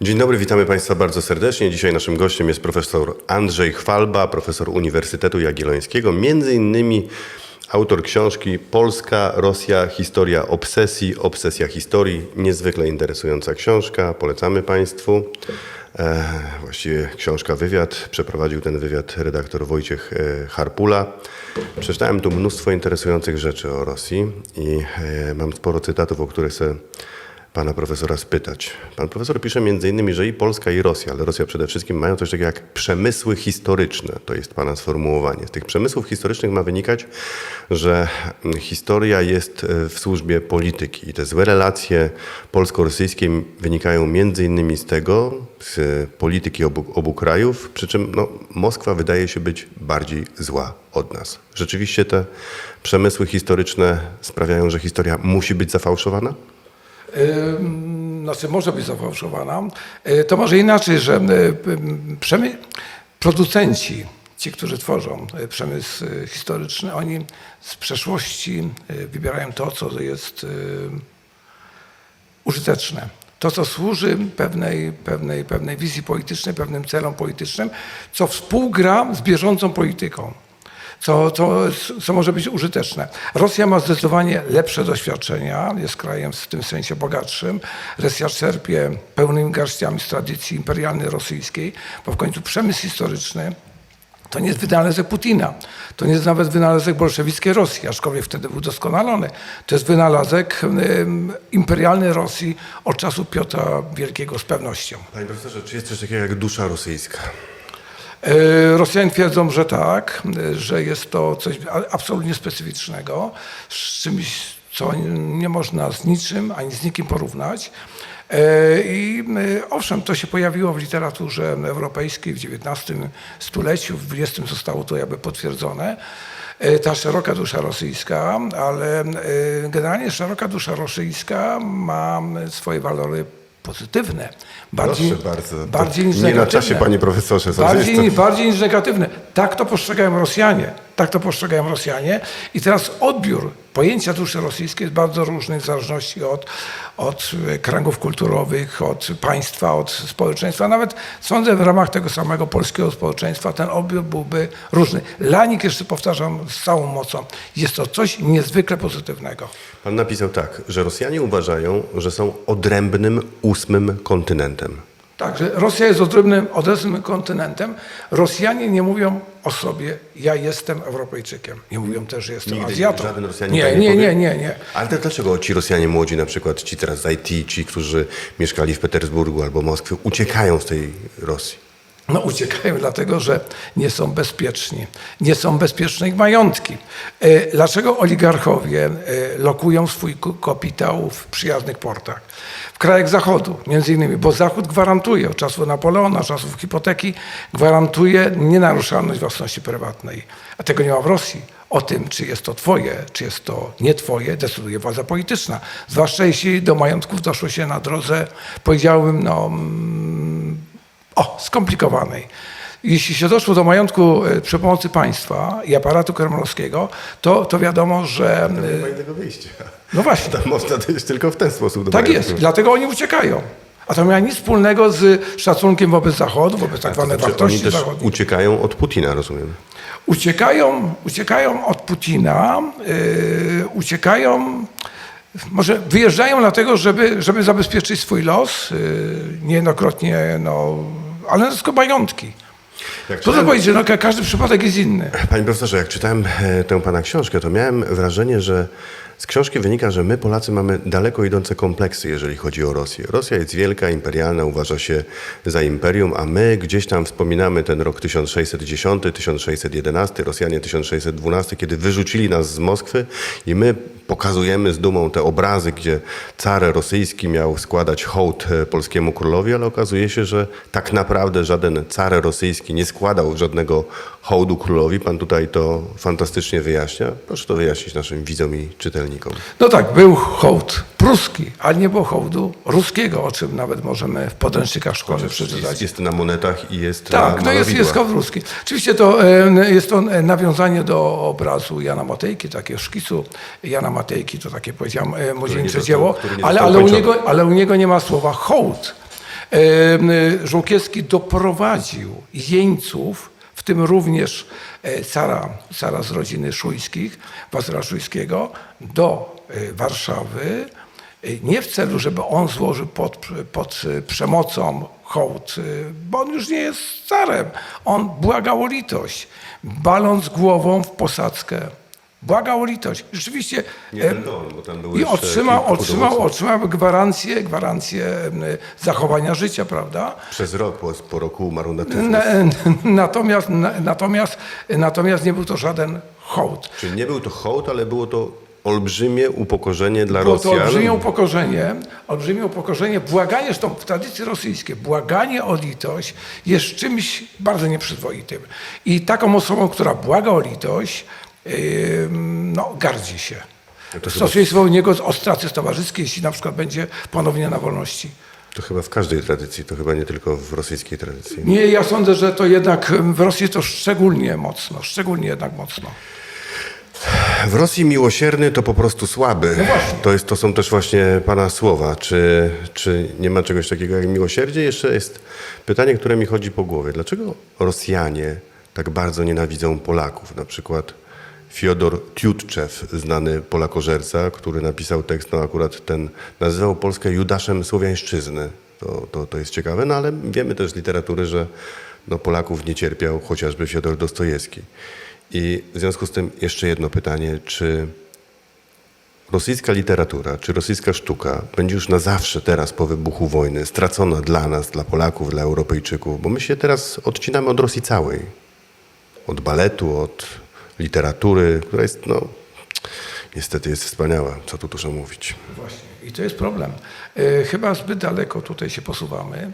Dzień dobry, witamy Państwa bardzo serdecznie. Dzisiaj naszym gościem jest profesor Andrzej Chwalba, profesor Uniwersytetu Jagiellońskiego, między innymi autor książki Polska, Rosja, historia obsesji, obsesja historii. Niezwykle interesująca książka, polecamy Państwu. E, właściwie książka wywiad. Przeprowadził ten wywiad redaktor Wojciech e, Harpula. Przeczytałem tu mnóstwo interesujących rzeczy o Rosji i e, mam sporo cytatów, o które sobie pana profesora spytać. Pan profesor pisze między innymi, że i Polska i Rosja, ale Rosja przede wszystkim mają coś takiego jak przemysły historyczne. To jest pana sformułowanie. Z tych przemysłów historycznych ma wynikać, że historia jest e, w służbie polityki i te złe relacje polsko-rosyjskie wynikają między innymi z tego, z polityki obu, obu krajów, przy czym no, Moskwa wydaje się być bardziej zła od nas. Rzeczywiście te przemysły historyczne sprawiają, że historia musi być zafałszowana? Znaczy może być zafałszowana. Y, To może inaczej, że przemy- producenci, ci, którzy tworzą y, przemysł historyczny, oni z przeszłości wybierają to, co jest użyteczne. To, co służy pewnej, pewnej, pewnej wizji politycznej, pewnym celom politycznym, co współgra z bieżącą polityką co, co, co może być użyteczne. Rosja ma zdecydowanie lepsze doświadczenia, jest krajem w tym sensie bogatszym. Rosja czerpie pełnymi garściami z tradycji imperialnej rosyjskiej, bo w końcu przemysł historyczny to nie jest wynalazek Putina, to nie jest nawet wynalazek bolszewickiej Rosji, aczkolwiek wtedy był doskonalony. To jest wynalazek imperialnej Rosji od czasu Piotra Wielkiego z pewnością. Panie profesorze, czy jest coś takiego jak dusza rosyjska? E, Rosjanie twierdzą, że tak, że jest to coś absolutnie specyficznego, z czymś, co nie można z niczym ani z nikim porównać. E, I e, owszem, to się pojawiło w literaturze europejskiej w XIX stuleciu, w XX zostało to jakby potwierdzone. Ta szeroka dusza rosyjska, ale generalnie szeroka dusza rosyjska ma swoje walory pozytywne. Bardziej, Proszę bardzo. bardziej niż nie na negatywne. czasie, panie profesorze. Bardziej, bardziej niż negatywne. Tak to postrzegają Rosjanie. Tak to postrzegają Rosjanie. I teraz odbiór pojęcia duszy rosyjskiej jest bardzo różny w zależności od, od e, kręgów kulturowych, od państwa, od społeczeństwa. Nawet sądzę w ramach tego samego polskiego społeczeństwa ten odbiór byłby różny. Lanik, jeszcze powtarzam z całą mocą, jest to coś niezwykle pozytywnego. Pan napisał tak, że Rosjanie uważają, że są odrębnym ósmym kontynentem. Także Rosja jest odrębnym, odrębnym kontynentem. Rosjanie nie mówią o sobie, ja jestem Europejczykiem. Nie mówią też, że jestem Nigdy Azjatą. żaden Rosjanin nie, tak nie, nie nie, nie, nie. Ale to dlaczego ci Rosjanie młodzi, na przykład ci teraz z IT, ci, którzy mieszkali w Petersburgu albo Moskwie, uciekają z tej Rosji? No uciekają dlatego, że nie są bezpieczni. Nie są bezpieczne ich majątki. E, Dlaczego oligarchowie e, lokują swój kapitał w przyjaznych portach? W krajach Zachodu, między innymi, bo Zachód gwarantuje od czasów Napoleona, czasów hipoteki, gwarantuje nienaruszalność własności prywatnej. A tego nie ma w Rosji. O tym, czy jest to twoje, czy jest to nie twoje, decyduje władza polityczna. Zwłaszcza jeśli do majątków doszło się na drodze, powiedziałbym, no, mm, o, skomplikowanej. Jeśli się doszło do majątku e, przy pomocy państwa i aparatu kremlowskiego, to, to wiadomo, że... Nie e, ma innego wyjścia. No właśnie, Tam można dojść tylko w ten sposób do tak majątku. jest. Dlatego oni uciekają. A to nie ma nic wspólnego z szacunkiem wobec Zachodu, wobec tak zwanej znaczy, oni wartości też zachodniej. uciekają od Putina, rozumiem. Uciekają, uciekają od Putina, yy, uciekają, może wyjeżdżają dlatego, żeby, żeby zabezpieczyć swój los, yy, niejednokrotnie, no, ale to tylko majątki. Jak Trudno powiedzieć, no, ka- każdy przypadek jest inny. Panie profesorze, jak czytałem e, tę pana książkę, to miałem wrażenie, że z książki wynika, że my Polacy mamy daleko idące kompleksy, jeżeli chodzi o Rosję. Rosja jest wielka, imperialna, uważa się za imperium, a my gdzieś tam wspominamy ten rok 1610, 1611, Rosjanie 1612, kiedy wyrzucili nas z Moskwy i my pokazujemy z dumą te obrazy, gdzie car rosyjski miał składać hołd e, polskiemu królowi, ale okazuje się, że tak naprawdę żaden car rosyjski nie składał żadnego hołdu królowi. Pan tutaj to fantastycznie wyjaśnia. Proszę to wyjaśnić naszym widzom i czytelnikom. No tak, był hołd pruski, ale nie było hołdu ruskiego, o czym nawet możemy w podręcznikach szkolnych przeczytać. Jest, jest na monetach i jest Tak, na no jest, jest hołd ruski. Oczywiście to e, jest to nawiązanie do obrazu Jana Matejki, takiego szkicu Jana Matejki, to takie powiedziałem e, młodzieńcze dzieło, ale, ale, u niego, ale u niego nie ma słowa hołd. Y, Żółkiewski doprowadził jeńców, tym również e, cara, cara z rodziny Szujskich, Wazyla Szujskiego, do e, Warszawy, e, nie w celu, żeby on złożył pod, pod przemocą hołd, bo on już nie jest carem. On błagał o litość, baląc głową w posadzkę. Błagał o litość. Rzeczywiście Nie tylko on, bo tam było i otrzymał, otrzymał, otrzymał gwarancję, gwarancję zachowania życia, prawda? Przez rok, po, po roku umarł na natomiast, na, natomiast, natomiast nie był to żaden hołd. Czyli nie był to hołd, ale było to olbrzymie upokorzenie dla Było to olbrzymie upokorzenie, olbrzymie upokorzenie, błaganie, zresztą w tradycji rosyjskiej, błaganie o litość jest czymś bardzo nieprzyzwoitym. I taką osobą, która błaga o litość, no, gardzi się. to Stosuje się wobec niego ostracy towarzyskie, jeśli na przykład będzie ponownie na wolności. To chyba w każdej tradycji, to chyba nie tylko w rosyjskiej tradycji. Nie, ja sądzę, że to jednak w Rosji to szczególnie mocno, szczególnie jednak mocno. W Rosji miłosierny to po prostu słaby. No. To, jest, to są też właśnie Pana słowa. Czy, czy nie ma czegoś takiego jak miłosierdzie? Jeszcze jest pytanie, które mi chodzi po głowie. Dlaczego Rosjanie tak bardzo nienawidzą Polaków? Na przykład Fiodor Tiutczew, znany polakożerca, który napisał tekst, no akurat ten, nazywał Polskę Judaszem Słowiańszczyzny. To, to, to jest ciekawe, no ale wiemy też z literatury, że no, Polaków nie cierpiał chociażby Fiodor Dostojewski. I w związku z tym jeszcze jedno pytanie, czy rosyjska literatura, czy rosyjska sztuka będzie już na zawsze teraz po wybuchu wojny stracona dla nas, dla Polaków, dla Europejczyków, bo my się teraz odcinamy od Rosji całej. Od baletu, od literatury, która jest, no, niestety jest wspaniała, co tu dużo mówić. Właśnie. I to jest problem. E, Chyba zbyt daleko tutaj się posuwamy,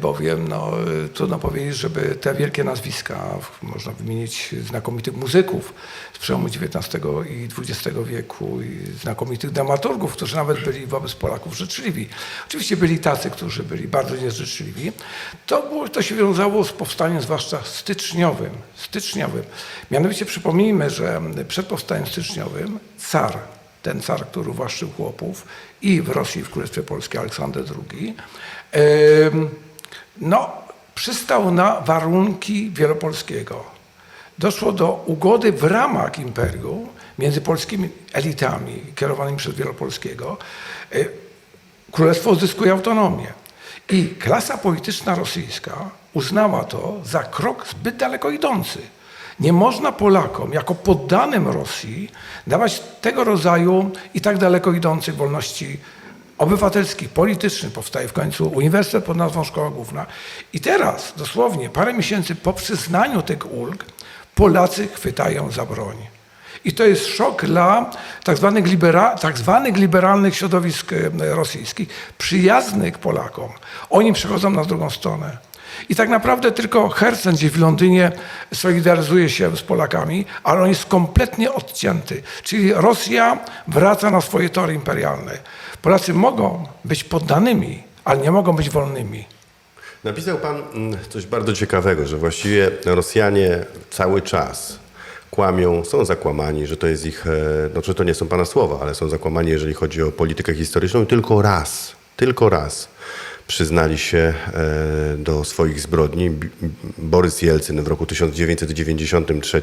bowiem no, e, trudno powiedzieć, żeby te wielkie nazwiska, można wymienić znakomitych muzyków z przełomu XIX i XX wieku i znakomitych dramaturgów, którzy nawet byli wobec Polaków życzliwi. Oczywiście byli tacy, którzy byli bardzo nieżyczliwi. To, było, to się wiązało z powstaniem zwłaszcza styczniowym. styczniowym. Mianowicie przypomnijmy, że przed powstaniem styczniowym car ten car, który uwłaszczył chłopów i w Rosji, w Królestwie Polskim Aleksander II, no, przystał na warunki Wielopolskiego. Doszło do ugody w ramach imperium między polskimi elitami kierowanymi przez Wielopolskiego. E, Królestwo uzyskuje autonomię. I klasa polityczna rosyjska uznała to za krok zbyt daleko idący. Nie można Polakom, jako poddanym Rosji, dawać tego rodzaju i tak daleko idących wolności obywatelskich, politycznych. Powstaje w końcu uniwersytet pod nazwą Szkoła Główna. I teraz, dosłownie parę miesięcy po przyznaniu tych ulg, Polacy chwytają za broń. I to jest szok dla tak zwanych, libera, tak zwanych liberalnych środowisk e, rosyjskich, przyjaznych Polakom. Oni przechodzą na drugą stronę. I tak naprawdę tylko Hercen gdzieś w Londynie solidaryzuje się z Polakami, ale on jest kompletnie odcięty. Czyli Rosja wraca na swoje tory imperialne. Polacy mogą być poddanymi, ale nie mogą być wolnymi. Napisał Pan mm, coś bardzo ciekawego, że właściwie Rosjanie cały czas kłamią, są zakłamani, że to jest ich, e, że to nie są Pana słowa, ale są zakłamani, jeżeli chodzi o politykę historyczną tylko raz, tylko raz przyznali się e, do swoich zbrodni. Borys Jelcyn w roku 1993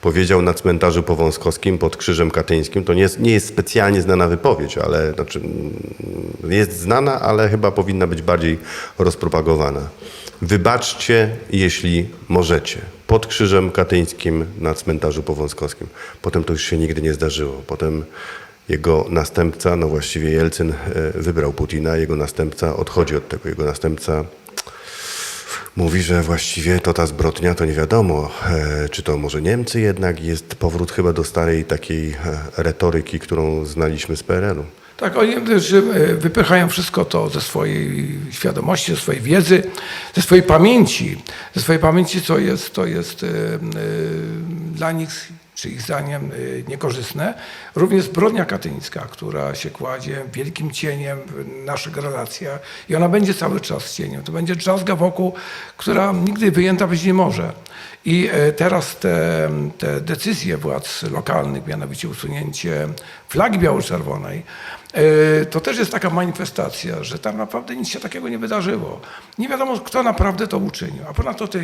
powiedział na cmentarzu powązkowskim pod Krzyżem Katyńskim, to nie jest, nie jest specjalnie znana wypowiedź, ale znaczy, mm, jest znana, ale chyba powinna być bardziej rozpropagowana. Wybaczcie, jeśli możecie. Pod Krzyżem Katyńskim na cmentarzu powązkowskim. Potem to już się nigdy nie zdarzyło. Potem jego następca, no właściwie Jelcyn e, wybrał Putina, jego następca odchodzi od tego. Jego następca mówi, że właściwie to ta zbrodnia to nie wiadomo, e, czy to może Niemcy jednak jest powrót chyba do starej takiej e, retoryki, którą znaliśmy z PRL-u. Tak, oni wypychają wszystko to ze swojej świadomości, ze swojej wiedzy, ze swojej pamięci, ze swojej pamięci, co jest, to jest dla nich, czy ich zdaniem, e, niekorzystne. Również zbrodnia katyńska, która się kładzie wielkim cieniem w naszych relacjach i ona będzie cały czas cieniem. To będzie drzazga wokół, która nigdy wyjęta być nie może. I e, teraz te, te decyzje władz lokalnych, mianowicie usunięcie flagi biało-czerwonej, to też jest taka manifestacja, że tam naprawdę nic się takiego nie wydarzyło. Nie wiadomo, kto naprawdę to uczynił, a ponadto to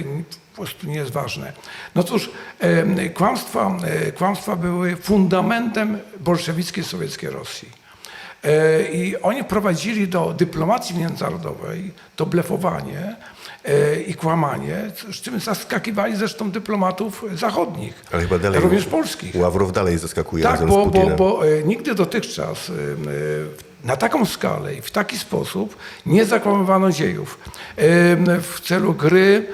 po prostu nie jest ważne. No cóż, e, kłamstwa, e, kłamstwa były fundamentem bolszewickiej sowieckiej Rosji. E, I oni prowadzili do dyplomacji międzynarodowej, to blefowanie e, i kłamanie, z czym zaskakiwali zresztą dyplomatów zachodnich, Ale chyba dalej. również polskich. Ławrow dalej zaskakuje Tak, razem bo, z bo, Putinem. bo e, nigdy dotychczas e, e, na taką skalę i w taki sposób nie zakłamywano dziejów w celu gry,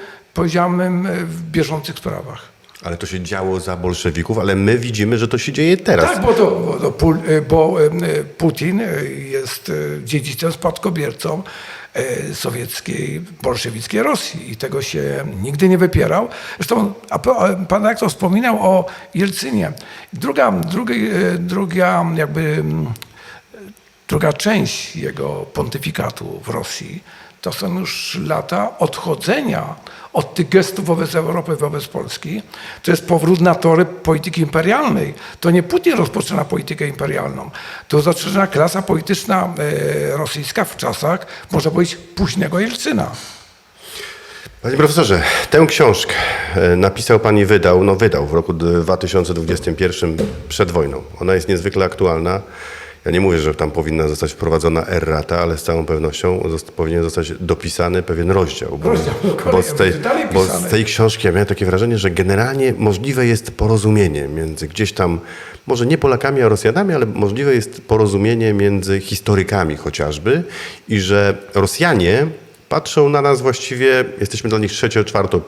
e, w bieżących sprawach. Ale to się działo za bolszewików, ale my widzimy, że to się dzieje teraz. Tak, bo, to, bo, e, bo e, Putin e, jest dziedzicem, spadkobiercą sowieckiej, bolszewickiej Rosji i tego się nigdy nie wypierał. Zresztą pan rektor wspominał o Jelcynie. Druga, drugi, e, druga jakby druga część jego pontyfikatu w Rosji to są już lata odchodzenia od tych gestów wobec Europy, wobec Polski. To jest powrót na tory polityki imperialnej. To nie Putin rozpoczyna politykę imperialną. To zaczyna klasa polityczna e, rosyjska w czasach, można powiedzieć, późnego Jelcyna. Panie profesorze, tę książkę e, napisał pan i wydał, no wydał w roku 2021 przed wojną. Ona jest niezwykle aktualna. Ja nie mówię, że tam powinna zostać wprowadzona errata, ale z całą pewnością powinien zostać dopisany pewien rozdział. Bo, Rozdział, no bo, z tej, bo z tej książki ja miałem takie wrażenie, że generalnie możliwe jest porozumienie między gdzieś tam, może nie Polakami, a Rosjanami, ale możliwe jest porozumienie między historykami chociażby i że Rosjanie patrzą na nas właściwie, jesteśmy dla nich trzecio, czwarto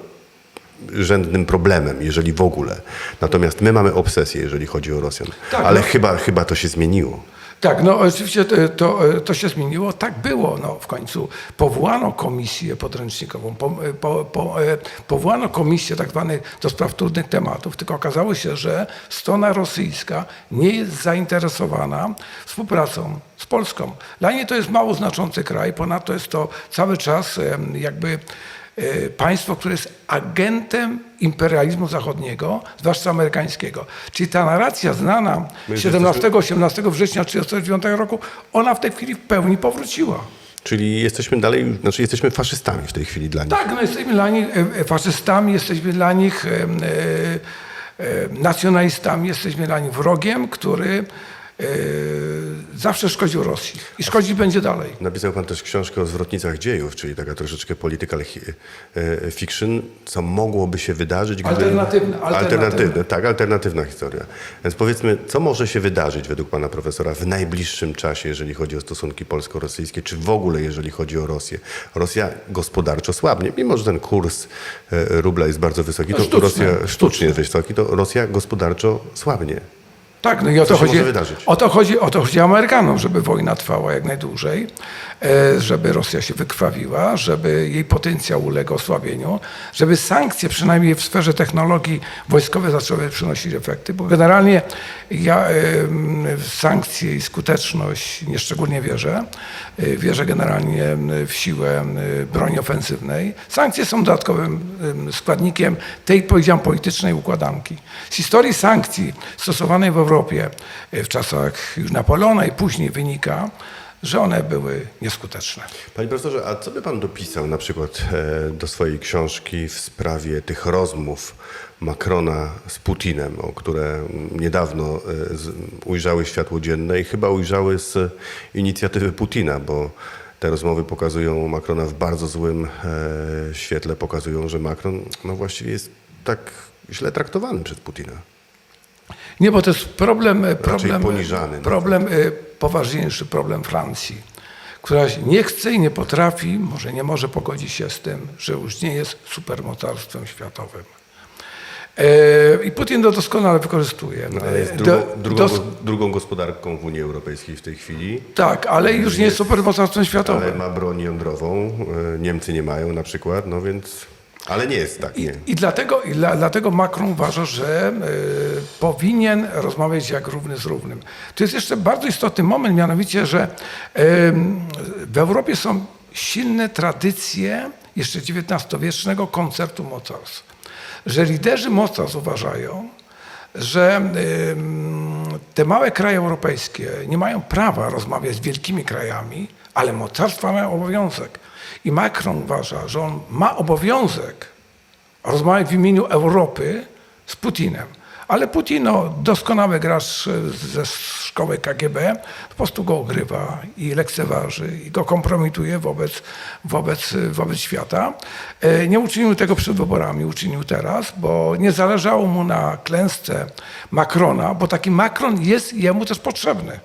rzędnym problemem, jeżeli w ogóle. Natomiast my mamy obsesję, jeżeli chodzi o Rosjan. Tak, Ale no. chyba, chyba to się zmieniło. Tak, no oczywiście to, to, to się zmieniło. Tak było. No, w końcu powołano komisję podręcznikową, po, po, po, e, powołano komisję tak zwanych do spraw trudnych tematów, tylko okazało się, że strona rosyjska nie jest zainteresowana współpracą z Polską. Dla niej to jest mało znaczący kraj, ponadto jest to cały czas jakby państwo, które jest agentem imperializmu zachodniego, zwłaszcza amerykańskiego. Czyli ta narracja znana My już 17 18 września 1939 roku, ona w tej chwili w pełni powróciła. Czyli jesteśmy dalej, znaczy jesteśmy faszystami w tej chwili dla nich. Tak, no jesteśmy dla nich e, e, faszystami, jesteśmy dla nich e, e, e, nacjonalistami, jesteśmy dla nich wrogiem, który e, zawsze szkodził Rosji i szkodzić będzie dalej. Napisał pan też książkę o zwrotnicach dziejów, czyli taka troszeczkę political hi- e, fiction, co mogłoby się wydarzyć. Alternatywne, tak, alternatywna historia. Więc powiedzmy, co może się wydarzyć według pana profesora w najbliższym czasie, jeżeli chodzi o stosunki polsko-rosyjskie, czy w ogóle jeżeli chodzi o Rosję? Rosja gospodarczo słabnie, mimo że ten kurs rubla jest bardzo wysoki, to Sztuczny, Rosja sztucznie jest wysoki, to Rosja gospodarczo słabnie. Tak, no i o to, chodzi, o, to chodzi, o to chodzi Amerykanom, żeby wojna trwała jak najdłużej, e, żeby Rosja się wykrwawiła, żeby jej potencjał uległ osłabieniu, żeby sankcje, przynajmniej w sferze technologii wojskowej, zaczęły przynosić efekty, bo generalnie ja em, w sankcje i skuteczność nieszczególnie wierzę. E, Wierzę generalnie w siłę broni ofensywnej. Sankcje są dodatkowym em, składnikiem tej, powiedziałem, politycznej układanki. Z historii sankcji stosowanej w Europie e, w czasach już Napoleona i później wynika, że one były nieskuteczne. Panie profesorze, a co by pan dopisał na przykład e, do swojej książki w sprawie tych rozmów Macrona z Putinem, o które niedawno e, ujrzały światło dzienne i chyba ujrzały z inicjatywy Putina, bo te rozmowy pokazują Macrona w bardzo złym świetle, pokazują, że Macron no właściwie jest tak źle traktowany przez Putina. Nie, bo to jest problem, e, problem, poniżany, no problem e, poważniejszy, problem Francji, która nie chce i nie potrafi, może nie może pogodzić się z tym, że już nie jest supermocarstwem światowym. E, I Putin to doskonale wykorzystuje. No, ale jest E, drugą, drugą, dos- drugą gospodarką w Unii Europejskiej w tej chwili. tak, ale już nie jest supermocarstwem światowym. Ale ma broń jądrową, e, Niemcy nie mają na przykład, no więc... Ale nie jest tak, I, nie. i, dlatego, i dla, dlatego Macron uważa, że y, powinien rozmawiać jak równy z równym. To jest jeszcze bardzo istotny moment, mianowicie, że y, w Europie są silne tradycje jeszcze XIX-wiecznego koncertu mocarstw. Że liderzy mocarstw uważają, że y, te małe kraje europejskie nie mają prawa rozmawiać z wielkimi krajami, ale mocarstwa mają obowiązek. I Macron uważa, że on ma obowiązek rozmawiać w imieniu Europy z Putinem. Ale Putin, no, doskonały gracz ze szkoły KGB, po prostu go ogrywa i lekceważy i go kompromituje wobec, wobec, wobec świata. E, Nie uczynił tego przed wyborami, uczynił teraz, bo nie zależało mu na klęsce Macrona, bo taki Macron jest jemu też potrzebny.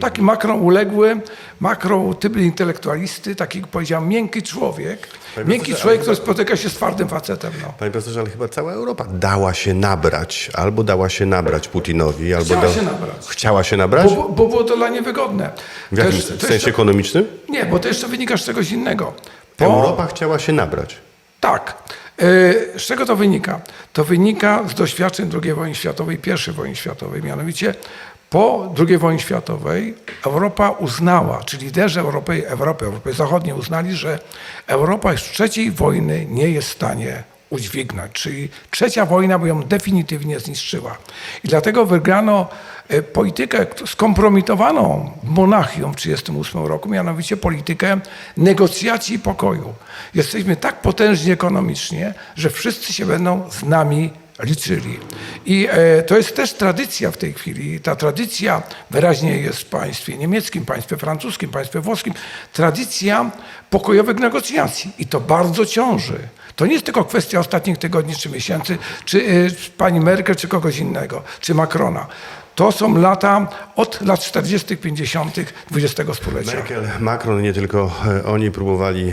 Taki Macron uległy, Macron typ intelektualisty, taki powiedziałem miękki człowiek. Panie Miękki człowiek, który spotyka się z twardym facetem. No. Panie profesorze, ale chyba cała Europa dała się nabrać, albo dała się nabrać Putinowi, albo Chciała dała- się nabrać. Chciała się nabrać? Bo, bo było to dla niej wygodne. W jakim Też- sensie ekonomicznym? Nie, bo to jeszcze wynika z czegoś innego. Po- Europa chciała się nabrać. Tak. E, Z czego to wynika? To wynika z doświadczeń II wojny światowej, I wojny światowej. Mianowicie po II wojnie światowej Europa uznała, czy liderzy Europy, Europy, Europy Zachodniej uznali, że Europa już trzeciej wojny nie jest w stanie udźwignąć. Czyli trzecia wojna by ją definitywnie zniszczyła. I dlatego wygrano e, politykę skompromitowaną Monachią w 1938 roku, mianowicie politykę negocjacji i pokoju. Jesteśmy tak potężni ekonomicznie, że wszyscy się będą z nami liczyli. I e, to jest też tradycja w tej chwili. Ta tradycja wyraźnie jest w państwie niemieckim, państwie francuskim, państwie włoskim. Tradycja pokojowych negocjacji. I to bardzo ciąży. To nie jest tylko kwestia ostatnich tygodni czy miesięcy, czy e, pani Merkel, czy kogoś innego, czy Macrona. To są lata od lat 40., 50. XX stulecia. Merkel, Macron, nie tylko e, oni próbowali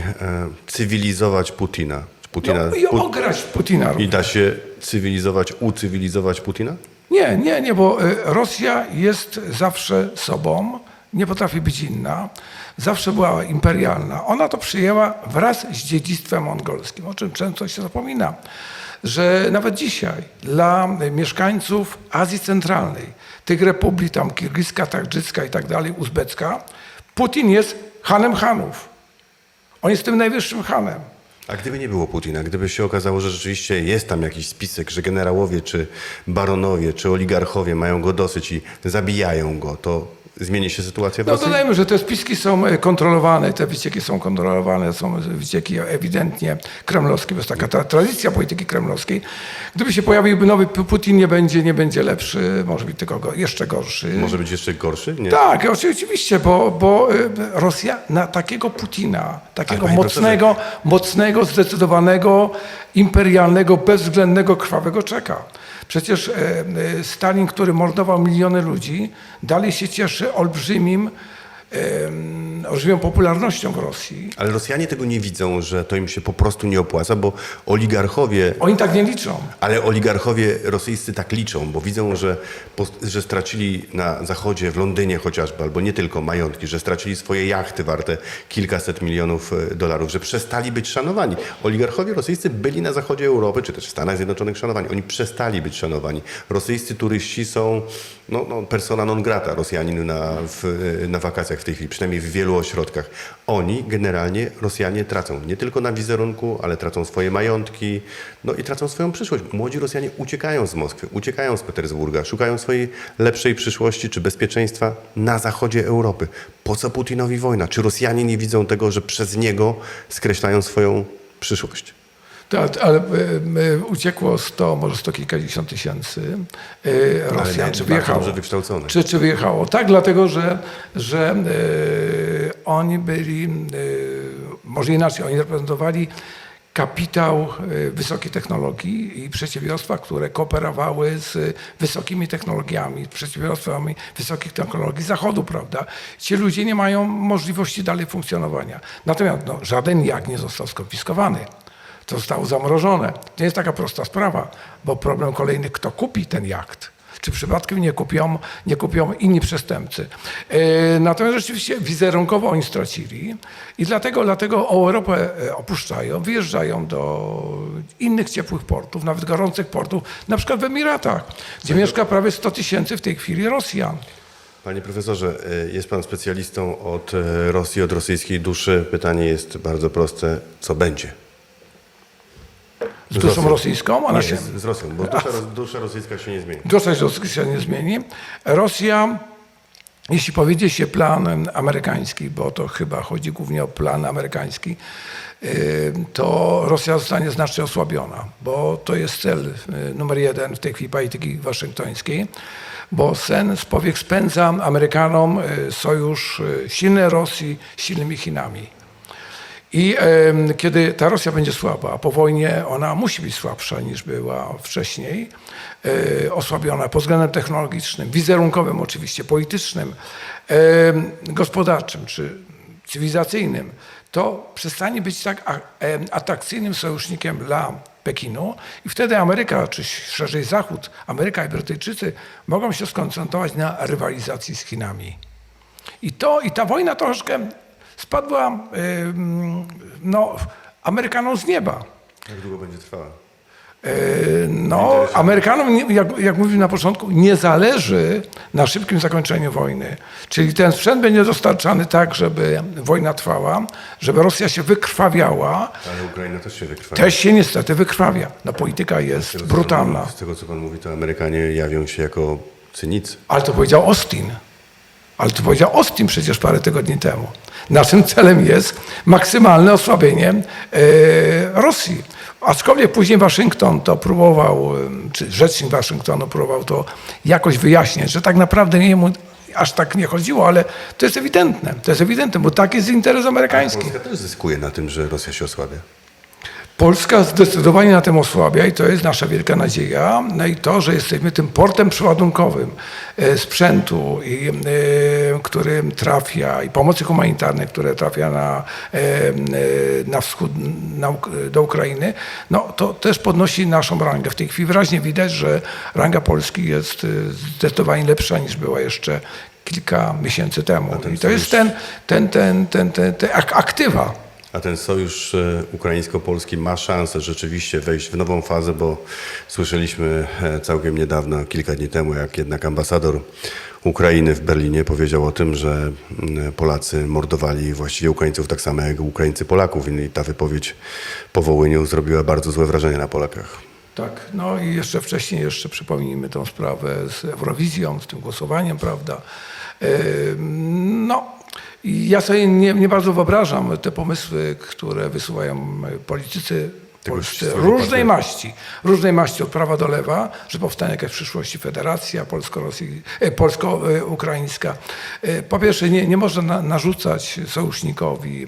cywilizować Putina. Putina No, I ograć Putina. I da się cywilizować, ucywilizować Putina? Nie, nie, nie, bo y, Rosja jest zawsze sobą, nie potrafi być inna, zawsze była imperialna. Ona to przyjęła wraz z dziedzictwem mongolskim, o czym często się zapomina, że nawet dzisiaj dla mieszkańców Azji Centralnej, tych republik, tam kirgiska, tadżycka i tak dalej, uzbecka, Putin jest hanem Hanów. On jest tym najwyższym hanem. A gdyby nie było Putina, gdyby się okazało, że rzeczywiście jest tam jakiś spisek, że generałowie, czy baronowie, czy oligarchowie mają go dosyć i zabijają go, to zmieni się sytuacja w No Rosji? dodajmy, że te spiski są e, kontrolowane, te wycieki są kontrolowane, są wycieki ewidentnie kremlowskie, to jest taka tra tradycja polityki kremlowskiej. Gdyby się pojawiłby nowy Putin, nie będzie, nie będzie lepszy, może być tylko go, jeszcze gorszy. Może być jeszcze gorszy? Nie. Tak, oczy- oczywiście, bo, bo y, Rosja na takiego Putina, takiego mocnego, mocnego, zdecydowanego, imperialnego, bezwzględnego, krwawego czeka. Przecież e, e, Stalin, który mordował miliony ludzi, dalej się cieszy olbrzymim, olbrzymią popularnością w Rosji. Ale Rosjanie tego nie widzą, że to im się po prostu nie opłaca, bo oligarchowie Oni tak nie liczą. Ale oligarchowie rosyjscy tak liczą, bo widzą, że, że stracili na zachodzie, w Londynie chociażby, albo nie tylko majątki, że stracili swoje jachty warte kilkaset milionów e, dolarów, że przestali być szanowani. Oligarchowie rosyjscy byli na zachodzie Europy, czy też w Stanach Zjednoczonych szanowani. Oni przestali być szanowani. Rosyjscy turyści są no, no, persona non grata Rosjanin na, w, na wakacjach w tej chwili, przynajmniej w wielu ośrodkach. Oni generalnie, Rosjanie tracą nie tylko na wizerunku, ale tracą swoje majątki, no i tracą swoją przyszłość. Młodzi Rosjanie uciekają z Moskwy, uciekają z Petersburga, szukają swojej lepszej przyszłości czy bezpieczeństwa na zachodzie Europy. Po co Putinowi wojna? Czy Rosjanie nie widzą tego, że przez niego skreślają swoją przyszłość? Tak, ale e, e, uciekło 100, może sto kilkadziesiąt tysięcy e, Rosjan. nawet Czy wyjechało? dobrze wykształcone. Czy, czy wyjechało? Tak, dlatego że, że oni byli, może inaczej, oni reprezentowali kapitał wysokiej technologii i przedsiębiorstwa, które kooperowały z wysokimi technologiami, z przedsiębiorstwami wysokich technologii Zachodu, prawda? Ci ludzie nie mają możliwości dalej funkcjonowania. Natomiast no, żaden jak nie został skonfiskowany. To zostało zamrożone. To nie jest taka prosta sprawa, bo problem kolejny, kto kupi ten jacht. Czy przypadkiem nie kupią, nie kupią inni przestępcy. E, Natomiast rzeczywiście wizerunkowo oni stracili i dlatego, dlatego Europę e, opuszczają, wyjeżdżają do innych ciepłych portów, nawet gorących portów, na przykład w Emiratach, gdzie mieszka prawie 100 tysięcy w tej chwili Rosjan. Panie profesorze, y, jest pan specjalistą od Rosji, od rosyjskiej duszy. Pytanie jest bardzo proste. Co będzie? Z duszą rosyjską. Ona Nie, się, z, z Rosją, bo dusza, dusza rosyjska się nie zmieni. dusza rosyjska się nie zmieni. Rosja, jeśli powiedzie się plan amerykański, bo to chyba chodzi głównie o plan amerykański, y, to Rosja zostanie znacznie osłabiona, bo to jest cel y, numer jeden w tej chwili polityki waszyngtońskiej, bo sen z powiek spędza Amerykanom y, sojusz silnej Rosji z silnymi Chinami. I em, kiedy ta Rosja będzie słaba, po wojnie ona musi być słabsza niż była wcześniej, e, osłabiona pod względem technologicznym, wizerunkowym oczywiście, politycznym, em, gospodarczym czy cywilizacyjnym, to przestanie być tak atrakcyjnym sojusznikiem dla Pekinu i wtedy Ameryka, czy szerzej Zachód, Ameryka i Brytyjczycy mogą się skoncentrować na rywalizacji z Chinami. I to, i ta wojna troszkę spadła no, Amerykanom z nieba. Jak długo będzie trwała? Yy, No, Amerykanom, jak, jak mówiłem na początku, nie zależy na szybkim zakończeniu wojny. Czyli ten sprzęt będzie dostarczany tak, żeby wojna trwała, żeby Rosja się wykrwawiała. Ale Ukraina też się wykrwawia. Też się niestety wykrwawia. No, polityka jest Z brutalna. Z tego, co pan mówi, to Amerykanie jawią się jako cynicy. Ale to powiedział Austin. Ale to powiedział Austin przecież parę tygodni temu. Naszym celem jest maksymalne osłabienie e, Rosji. Aczkolwiek później Waszyngton to próbował, em, czy rzecznik Waszyngtonu próbował to jakoś wyjaśniać, że tak naprawdę nie mu aż tak nie chodziło, ale to jest ewidentne. To jest ewidentne, bo taki jest interes amerykański. Polska też zyskuje na tym, że Rosja się osłabia. Polska zdecydowanie na tym osłabia i to jest nasza wielka nadzieja. No i to, że jesteśmy tym portem przeładunkowym e, sprzętu, i, e, który trafia, i pomocy humanitarnej, które trafia na, e, na wschód, na, do Ukrainy, no to też podnosi naszą rangę. W tej chwili wyraźnie widać, że ranga Polski jest zdecydowanie lepsza niż była jeszcze kilka miesięcy temu. I to jest ten, ten, ten, ten, ten, ak- aktywa. A ten sojusz e, ukraińsko-polski ma szansę rzeczywiście wejść w nową fazę, bo słyszeliśmy e, całkiem niedawno, kilka dni temu, jak jednak ambasador Ukrainy w Berlinie powiedział o tym, że mm, Polacy mordowali właściwie Ukraińców tak samo jak Ukraińcy Polaków i ta wypowiedź po Wołyniu zrobiła bardzo złe wrażenie na Polakach. Tak, no i jeszcze wcześniej jeszcze przypomnijmy tą sprawę z Eurowizją, z tym głosowaniem, prawda. No, ja sobie nie, nie bardzo wyobrażam te pomysły, które wysuwają politycy Tego polscy różnej maści, różnej maści od prawa do lewa, że powstanie jakaś w przyszłości federacja e, polsko-ukraińska. E, Po pierwsze, nie, nie można na, narzucać sojusznikowi e,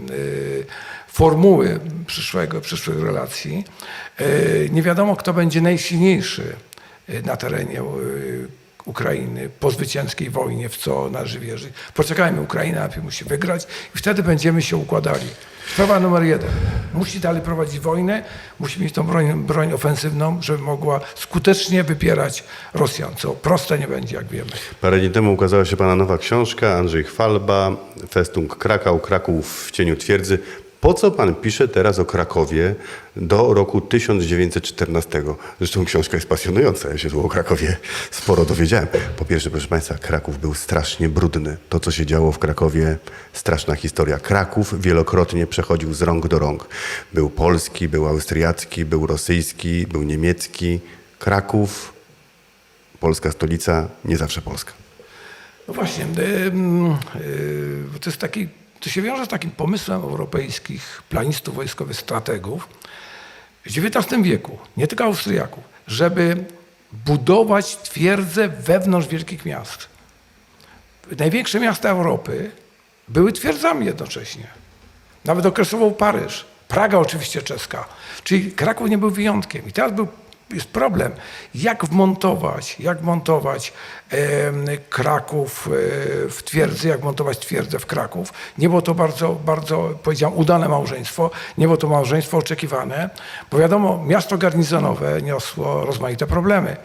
formuły przyszłego, przyszłych relacji. E, Nie wiadomo, kto będzie najsilniejszy e, na terenie e, Ukrainy po zwycięskiej wojnie, w co należy wierzyć. Poczekajmy, Ukraina najpierw musi wygrać i wtedy będziemy się układali. Sprawa numer jeden. Musi dalej prowadzić wojnę, musi mieć tą broń, broń ofensywną, żeby mogła skutecznie wypierać Rosjan, co proste nie będzie, jak wiemy. Parę dni temu ukazała się pana nowa książka, Andrzej Chwalba, Festung Krakał, Kraków w cieniu twierdzy. Po co pan pisze teraz o Krakowie do roku 1914? Zresztą książka jest pasjonująca, ja się tu o Krakowie sporo dowiedziałem. Po pierwsze, proszę państwa, Kraków był strasznie brudny. To, co się działo w Krakowie, straszna historia. Kraków wielokrotnie przechodził z rąk do rąk. Był polski, był austriacki, był rosyjski, był niemiecki. Kraków polska stolica, nie zawsze Polska. No właśnie, to jest taki, to się wiąże z takim pomysłem europejskich planistów wojskowych, strategów w XIX wieku, nie tylko Austriaków, żeby budować twierdze wewnątrz wielkich miast. Największe miasta Europy były twierdzami jednocześnie. Nawet okresowo Paryż, Praga oczywiście czeska. Czyli Kraków nie był wyjątkiem. I teraz był, jest problem, jak wmontować, jak wmontować em, Kraków e, w twierdzy, jak montować twierdzę w Kraków. Nie było to bardzo, bardzo, powiedziałem, udane małżeństwo. Nie było to małżeństwo oczekiwane, bo wiadomo, miasto garnizonowe niosło rozmaite problemy.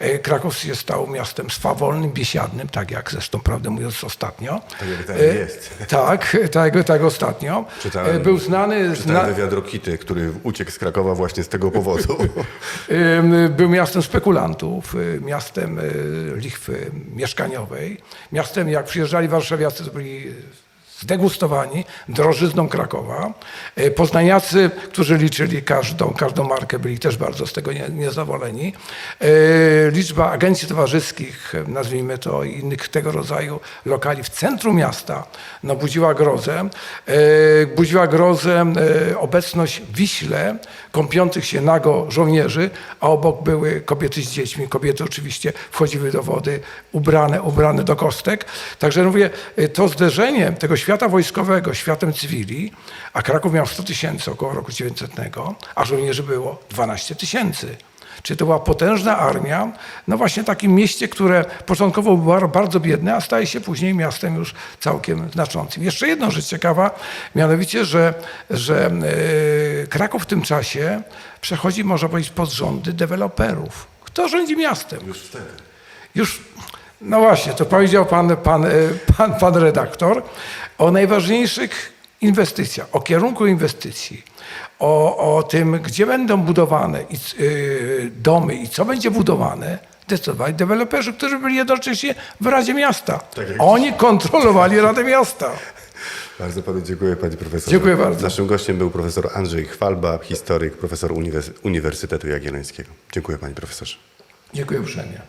E, Kraków się stał miastem swawolnym, biesiadnym, tak jak zresztą, prawdę mówiąc, ostatnio. Tak jak E, jest. Tak, tak, tak ostatnio. Czytałem- E, Był znany, Czytałem zna, wywiad Rokity, który uciekł z Krakowa właśnie z tego powodu. Był miastem spekulantów, miastem lichwy mieszkaniowej, miastem, jak przyjeżdżali warszawiacy, to byli zdegustowani drożyzną Krakowa. E, Poznaniacy, którzy liczyli każdą, każdą markę, byli też bardzo z tego nie- niezadowoleni. E, Liczba agencji towarzyskich, e, nazwijmy to, innych tego rodzaju lokali w centrum miasta, no, budziła grozę. Budziła grozę obecność Wiśle kąpiących się nago żołnierzy, a obok były kobiety z dziećmi. Kobiety oczywiście wchodziły do wody ubrane, ubrane do kostek. Także mówię, e, to zderzenie tego świata wojskowego, światem cywili, a Kraków miał 100 tysięcy około roku 900, a żołnierzy było 12 tysięcy. Czyli to była potężna armia, no właśnie w takim mieście, które początkowo było bardzo biedne, a staje się później miastem już całkiem znaczącym. Jeszcze jedną rzecz ciekawa, mianowicie, że, że e, Kraków w tym czasie przechodzi, można powiedzieć, pod rządy deweloperów. Kto rządzi miastem? Już wtedy. Już, no właśnie, to powiedział pan, pan, e, pan, pan redaktor o najważniejszych inwestycjach, o kierunku inwestycji, o, o tym, gdzie będą budowane i, y, domy i co będzie budowane, decydowali deweloperzy, którzy byli jednocześnie w Radzie Miasta. Tak Oni kontrolowali Radę Miasta. Bardzo panu dziękuję, panie profesorze. Dziękuję bardzo. Naszym gościem był profesor Andrzej Chwalba, historyk, profesor Uniwers- Uniwersytetu Jagiellońskiego. Dziękuję, panie profesorze. Dziękuję uprzejmie.